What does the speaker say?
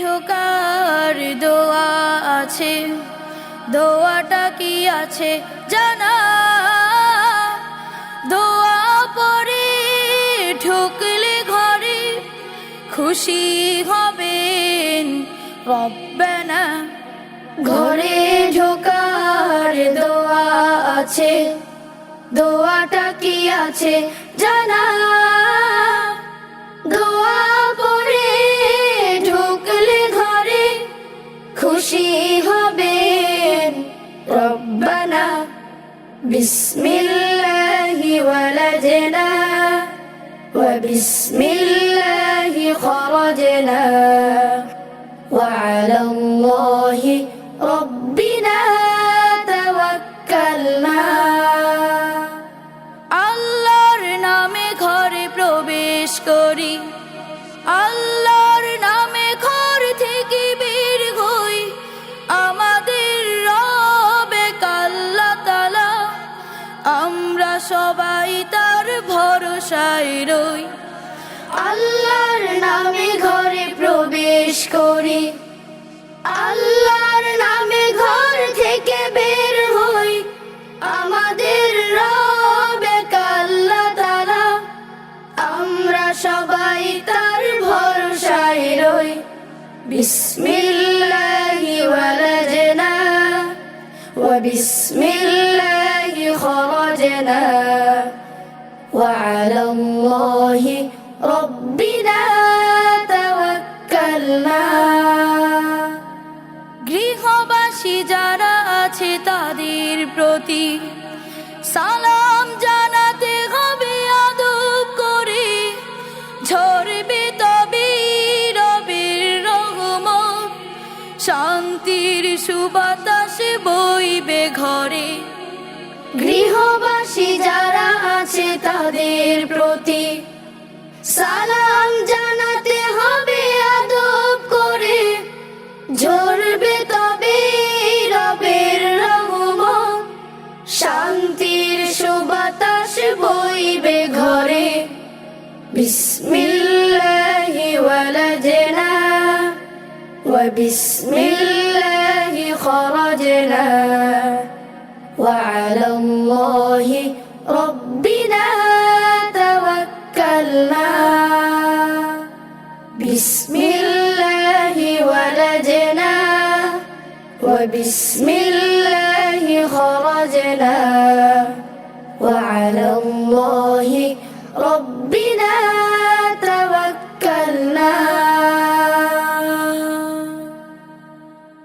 ঢোকার দোয়া আছে। দোয়াটা কি আছে জানা? দোয়া পরে ঢুকলে ঘরে খুশি হবেন রব্বানা ঘরে ঢোকার দোয়া আছে। দোয়াটা কি আছে জানা? দোয়া বিসমিল্লাহি ওয়ালাজনা وبسم الله خرجنا وعلى الله ربنا توكلنا আল্লাহর নামে ঘরে প্রবেশ করি আল্লাহর সবাই তার ভরসায় রই। আল্লাহর নামে ঘরে প্রবেশ করি। আল্লাহর নামে ঘর থেকে বের হই। আমাদের রব তারা আমরা সবাই তার ভরসায় রই। বিসমিল্লাহি ওয়ালাজনা ওয়া বিসমিল্লাহ خرجنا وعلى الله ربنا توكلنا গৃহবাসী যারা আছে তাদের প্রতি সালাম জানাতে হবে আদব করে ঝরবে তবে রবের রহমত শান্তির সুবাতাসে বইবে ঘরে গৃহবাসী যারা আছে তাদের প্রতি সালাম জানাতে হবে আদব করে ঝরবে তবে রবের রহমত শান্তির সুবাতাস বইবে ঘরে বিসমিল্লাহি ওয়ালাজনা وبسم الله خرجنا وعلى الله وبسم الله خرجنا وعلى الله ربنا